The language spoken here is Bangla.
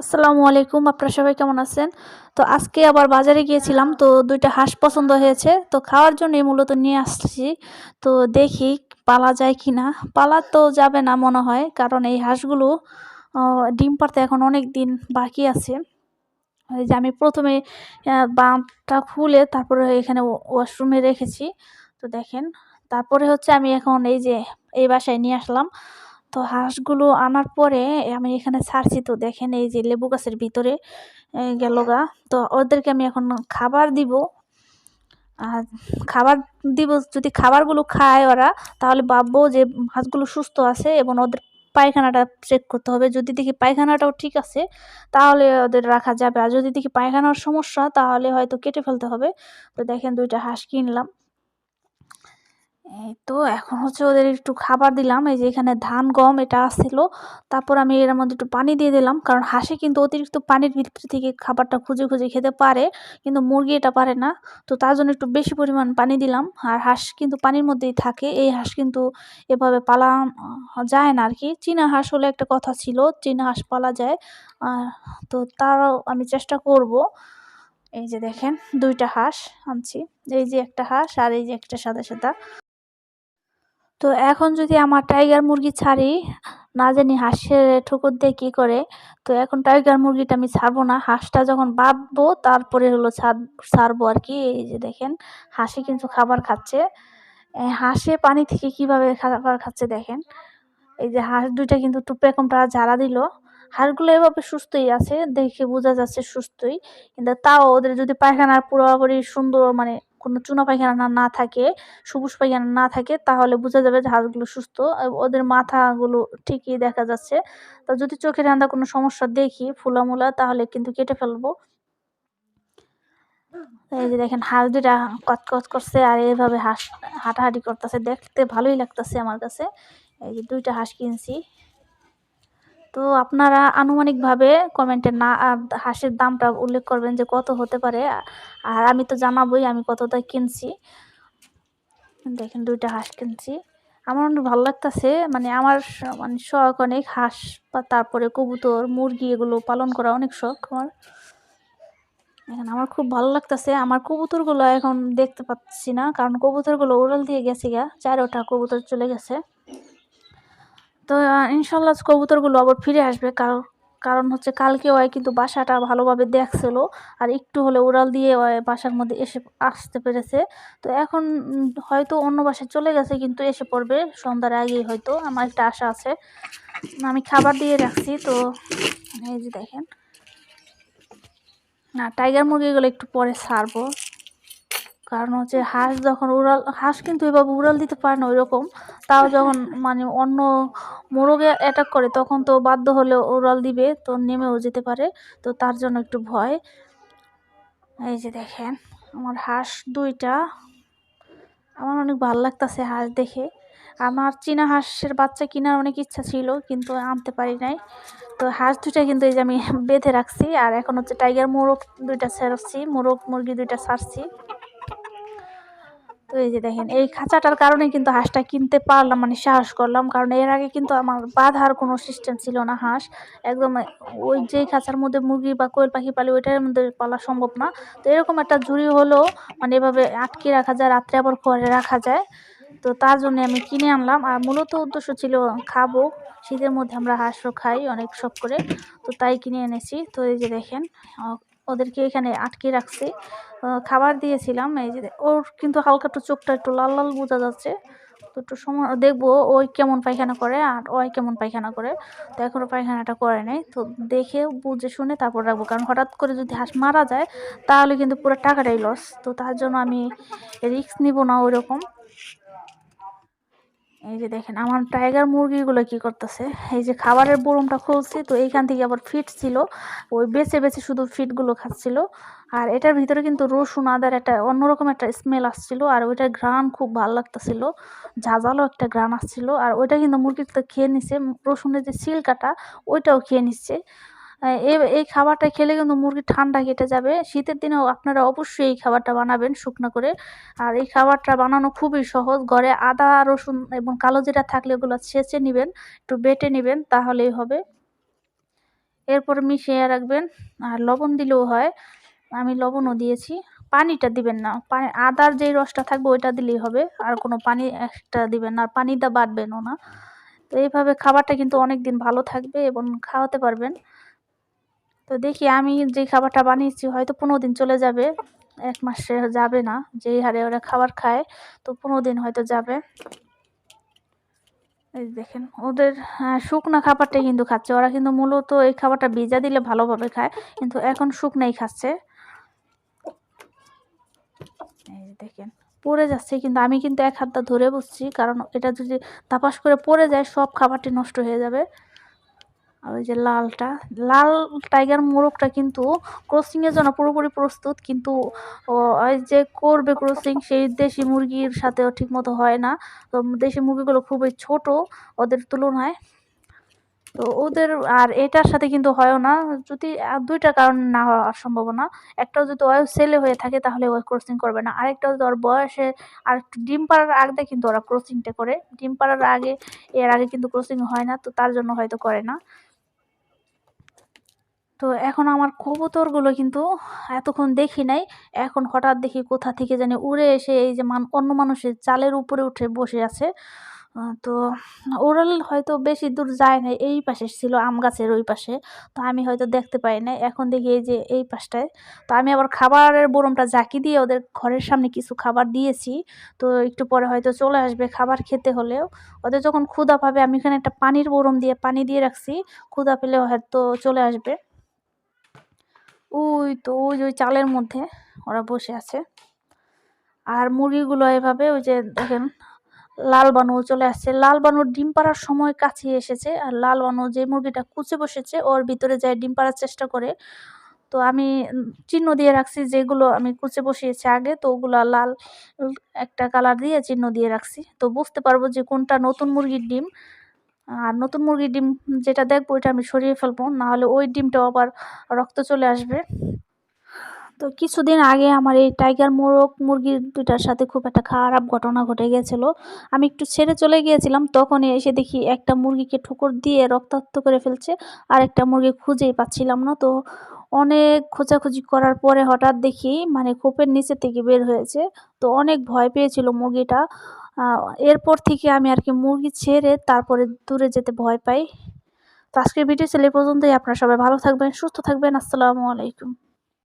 আসসালামু আলাইকুম, আপনারা সবাই কেমন আছেন? তো আজকে আবার বাজারে গিয়েছিলাম, তো দুইটা হাঁস পছন্দ হয়েছে, তো খাওয়ার জন্যই মূলত নিয়ে আসছি। তো দেখি পালা যায় কি না পালা তো যাবে না মনে হয়, কারণ এই হাঁসগুলো ডিম পাড়তে এখন অনেক দিন বাকি আছে। এই যে আমি প্রথমে বাঁধটা খুলে তারপরে এখানে ওয়াশরুমে রেখেছি, তো দেখেন। তারপরে হচ্ছে আমি এখন এই যে, এই বাসায় নিয়ে আসলাম। তো হাঁসগুলো আনার পরে আমি এখানে ছাড়ছি তো দেখেন এই যে লেবু গাছের ভিতরে গেল গা। তো ওদেরকে আমি এখন খাবার দিব। আর খাবার দিব, যদি খাবারগুলো খায় ওরা, তাহলে ভাববো যে হাঁসগুলো সুস্থ আছে এবং ওদের পায়খানাটা চেক করতে হবে। যদি দেখি পায়খানাটাও ঠিক আছে, তাহলে ওদের রাখা যাবে। আর যদি দেখি পায়খানার সমস্যা, তাহলে হয়তো কেটে ফেলতে হবে। তো দেখেন দুইটা হাঁস কিনলাম। তো এখন হচ্ছে ওদের একটু খাবার দিলাম। এই যে এখানে ধান, গম এটা আসছিল। তারপর আমি এর মধ্যে একটু পানি দিয়ে দিলাম। কারণ হাঁসে কিন্তু অতিরিক্ত পানির ভিতর থেকে খাবারটা খুঁজে খুঁজে খেতে পারে, কিন্তু মুরগি এটা পারে না। তো তার জন্য একটু বেশি পরিমাণ পানি দিলাম। আর হাঁস কিন্তু পানির মধ্যেই থাকে। এই হাঁস কিন্তু এভাবে পালা যায় না আর কি চীনা হাঁস হলে একটা কথা ছিল, চীনা হাঁস পালা যায়। তো তারও আমি চেষ্টা করব। এই যে দেখেন, দুইটা হাঁস আনছি। এই যে একটা হাঁস আর এই যে একটা সাদা সাদা তো এখন যদি আমার টাইগার মুরগি ছাড়ি, না জানি হাঁসের ঠুকুর দিয়ে কী করে, তো এখন টাইগার মুরগিটা আমি ছাড়বো না। হাঁসটা যখন বাঁধবো, তারপরে হলো ছাড়, ছাড়বো আর কি। এই যে দেখেন, হাঁসে কিন্তু খাবার খাচ্ছে। হাঁসে পানি থেকে কীভাবে খাবার খাচ্ছে দেখেন। এই যে হাঁস দুইটা কিন্তু টুপে কোনটা ঝাড়া দিল। হাঁসগুলো এভাবে সুস্থই আছে, দেখে বোঝা যাচ্ছে সুস্থই। কিন্তু তাও ওদের যদি পায়খানার পুরোপুরি সুন্দর মানে কোনো চুনা পায়খানা না থাকে, সবুজ পায়খানা না থাকে, তাহলে বোঝা যাবে যে হাঁসগুলো সুস্থ। ওদের মাথাগুলো ঠিকই দেখা যাচ্ছে। তো যদি চোখের আন্দা কোনো সমস্যা দেখি, ফুলামুলা, তাহলে কিন্তু কেটে ফেলব। এই যে দেখেন, হাঁস দুটা কচকচ করছে, আর এইভাবে হাঁস হাঁটাহাঁটি করতেছে। দেখতে ভালোই লাগতেছে আমার কাছে। এই যে দুইটা হাঁস কিনছি। তো আপনারা আনুমানিকভাবে কমেন্টে না হাঁসের দামটা উল্লেখ করবেন যে কত হতে পারে। আর আমি তো জানাবোই আমি কতটা কিনছি। দেখেন দুইটা হাঁস কিনছি। আমার অনেক ভালো লাগতেছে মানে আমার মানে শখ অনেক, হাঁস বা তারপরে কবুতর, মুরগি এগুলো পালন করা অনেক শখ আমার। এখন আমার খুব ভালো লাগতেছে, আমার কবুতরগুলো এখন দেখতে পাচ্ছি না, কারণ কবুতরগুলো উড়াল দিয়ে গেছে গা চারোটা কবুতর চলে গেছে। তো ইনশাল্লাহ কবুতরগুলো আবার ফিরে আসবে। কারণ কারণ হচ্ছে কালকে ওই কিন্তু বাসাটা ভালোভাবে দেখছিল, আর একটু হলে উড়াল দিয়ে ওই বাসার মধ্যে এসে আসতে পেরেছে। তো এখন হয়তো অন্য বাসায় চলে গেছে, কিন্তু এসে পড়বে। সন্ধ্যার আগেই হয়তো, আমার একটা আশা আছে। আমি খাবার দিয়ে রাখছি, তো এই যে দেখেন। না, টাইগার মুরগিগুলো একটু পরে ছাড়বো। কারণ হচ্ছে হাঁস যখন উড়াল, হাঁস কিন্তু এভাবে উড়াল দিতে পারে না ওইরকম। তাও যখন মানে অন্য মোরগে অ্যাটাক করে, তখন তো বাধ্য হলে উড়াল দিবে, তো নেমেও যেতে পারে। তো তার জন্য একটু ভয়। এই যে দেখেন, আমার হাঁস দুইটা। আমার অনেক ভালো লাগতেছে হাঁস দেখে। আমার চীনা হাঁসের বাচ্চা কেনার অনেক ইচ্ছা ছিল, কিন্তু আনতে পারি নাই। তো হাঁস দুইটা কিন্তু এই যে আমি বেঁধে রাখছি, আর এখন হচ্ছে টাইগার মোরগ দুইটা ছাড়ছি, মোরগ মুরগি দুইটা ছাড়ছি। তো এই যে দেখেন, এই খাঁচাটার কারণে কিন্তু হাঁসটা কিনতে পারলাম মানে সাহস করলাম। কারণ এর আগে কিন্তু আমার বাঁধার কোনো সিস্টেম ছিল না হাঁস। একদম ওই যেই খাঁচার মধ্যে মুরগি বা কোয়েল পাখি পালি ওইটার মধ্যে পালা সম্ভব না। তো এরকম একটা ঝুড়ি হলেও মানে এভাবে আটকে রাখা যায়, রাত্রে আবার ঘরে রাখা যায়। তো তার জন্য আমি কিনে আনলাম। আর মূলত উদ্দেশ্য ছিল খাব, শীতের মধ্যে আমরা হাঁসও খাই অনেক শখ করে। তো তাই কিনে এনেছি। তো এই যে দেখেন ওদেরকে এখানে আটকে রাখছি। খাবার দিয়েছিলাম, এই যে ওর কিন্তু হালকা একটু চোখটা একটু লাল লাল বোঝা যাচ্ছে। তো একটু সময়, দেখব ওই কেমন পায়খানা করে আর ওই কেমন পায়খানা করে। তো এখনও পায়খানাটা করে নেই। তো দেখে বুঝে শুনে তারপর রাখব। কারণ হঠাৎ করে যদি হাঁস মারা যায়, তাহলে কিন্তু পুরো টাকাটাই লস তো তার জন্য আমি রিস্ক নিব না ওই রকম এই যে দেখেন, আমার টাইগার মুরগিগুলো কি করতেছে? এই যে খাবারের বোরমটা খুলছি, তো এইখান থেকে আবার ফিট ছিল। ওই বেছে বেছে শুধু ফিটগুলো খাচ্ছিল। আর এটার ভিতরে কিন্তু রসুন, আদার একটা অন্যরকম একটা স্মেল আসছিল, আর ওইটার ঘ্রাণ খুব ভালো লাগতেছিল। ঝাঁঝালো একটা ঘ্রাণ আসছিল, আর ওইটা কিন্তু মুরগিটা খেয়ে নিচ্ছে রসুনের যে সিলকাটা, ওইটাও খেয়ে নিচ্ছে। এই এই খাবারটা খেলে কিন্তু মুরগি ঠান্ডা কেটে যাবে। শীতের দিনেও আপনারা অবশ্যই এই খাবারটা বানাবেন শুকনো করে। আর এই খাবারটা বানানো খুবই সহজ। ঘরে আদা, রসুন এবং কালো জিরা থাকলে ওগুলো ছেঁচে নেবেন, একটু বেটে নেবেন, তাহলেই হবে। এরপর মিশিয়ে রাখবেন। আর লবণ দিলেও হয়। আমি লবণও দিয়েছি। পানিটা দিবেন না। পানি, আদার যেই রসটা থাকবে ওইটা দিলেই হবে। আর কোনো পানি একটা দিবেন না। আর পানিটা বাটবেনও না। তো এইভাবে খাবারটা কিন্তু অনেক দিন ভালো থাকবে এবং খাওয়াতে পারবেন। তো দেখি আমি যে খাবারটা বানিয়েছি হয়তো পনেরো দিন চলে যাবে। এক মাসে যাবে না, যেই হারে ওরা খাবার খায়, তো পনেরো দিন হয়তো যাবে। এই দেখেন, ওদের শুকনা খাবারটাই কিন্তু খাচ্ছে। ওরা কিন্তু মূলত এই খাবারটা ভিজা দিলে ভালোভাবে খায়, কিন্তু এখন শুকনাই খাচ্ছে। দেখেন, পড়ে যাচ্ছে কিন্তু, আমি কিন্তু এক হাতটা ধরে বসছি, কারণ এটা যদি তাপাস করে পড়ে যায়, সব খাবারটি নষ্ট হয়ে যাবে। আর ওই যে লালটা, লাল টাইগার মোরগটা কিন্তু ক্রসিংয়ের জন্য পুরোপুরি প্রস্তুত, কিন্তু ওই যে করবে ক্রসিং সেই দেশি মুরগির সাথেও ঠিকমতো হয় না। তো দেশি মুরগিগুলো খুবই ছোট ওদের তুলনায়। তো ওদের আর এটার সাথে কিন্তু হয়ও না, যদি দুইটা কারণ না হওয়ার সম্ভাবনা। একটাও যদি ওই ছেলে হয়ে থাকে তাহলে ওই ক্রসিং করবে না। আরেকটা যদি ওর বয়সে আর ডিম পাড়ার আগে কিন্তু ওরা ক্রসিংটা করে। ডিম পাড়ার আগে, এর আগে কিন্তু ক্রসিং হয় না, তো তার জন্য হয়তো করে না। তো এখন আমার কবুতরগুলো কিন্তু এতক্ষণ দেখি নাই। এখন হঠাৎ দেখি কোথা থেকে জানি উড়ে এসে এই যে মান, অন্য মানুষের চালের উপরে উঠে বসে আছে। তো ওরাল হয়তো বেশি দূর যায় না এই পাশে ছিল আম গাছের ওই পাশে। তো আমি হয়তো দেখতে পাই না এখন দেখি এই যে এই পাশটায়। তো আমি আবার খাবারের বোরমটা জাকি দিয়ে ওদের ঘরের সামনে কিছু খাবার দিয়েছি। তো একটু পরে হয়তো চলে আসবে খাবার খেতে হলেও। ওদের যখন ক্ষুদা পাবে, আমি এখানে একটা পানির বোরম দিয়ে, পানি দিয়ে রাখছি। ক্ষুদা পেলে হয়তো চলে আসবে। ওই তো, ওই ওই চালের মধ্যে ওরা বসে আছে। আর মুরগিগুলো এভাবে ওই যে দেখেন, লাল বানু চলে আসছে। লাল বানুর ডিম পাড়ার সময় কাছে এসেছে আর লাল বানু যে মুরগিটা কুচে বসেছে, ওর ভিতরে যায় ডিম পাড়ার চেষ্টা করে। তো আমি চিহ্ন দিয়ে রাখছি যেগুলো আমি কুচে বসিয়েছি আগে, তো ওগুলো লাল একটা কালার দিয়ে চিহ্ন দিয়ে রাখছি। তো বুঝতে পারব যে কোনটা নতুন মুরগির ডিম আর নতুন মুরগির ডিম যেটা দেখব ওইটা আমি সরিয়ে ফেলব, নাহলে ওই ডিমটাও আবার রক্ত চলে আসবে। তো কিছুদিন আগে আমার এই টাইগার মোরগ মুরগির দুটার সাথে খুব একটা খারাপ ঘটনা ঘটে গেছিল। আমি একটু ছেড়ে চলে গিয়েছিলাম, তখনই এসে দেখি একটা মুরগিকে ঠুকর দিয়ে রক্তাক্ত করে ফেলছে, আর একটা মুরগি খুঁজেই পাচ্ছিলাম না। তো অনেক খোঁজাখুঁজি করার পরে হঠাৎ দেখি মানে খোপের নিচে থেকে বের হয়েছে। তো অনেক ভয় পেয়েছিল মুরগিটা। এরপর থেকে আমি আর কি মুরগি ছেড়ে তারপরে দূরে যেতে ভয় পাই। তো আজকের ভিডিও ছিল পর্যন্তই। আপনারা সবাই ভালো থাকবেন, সুস্থ থাকবেন। আসসালামু আলাইকুম।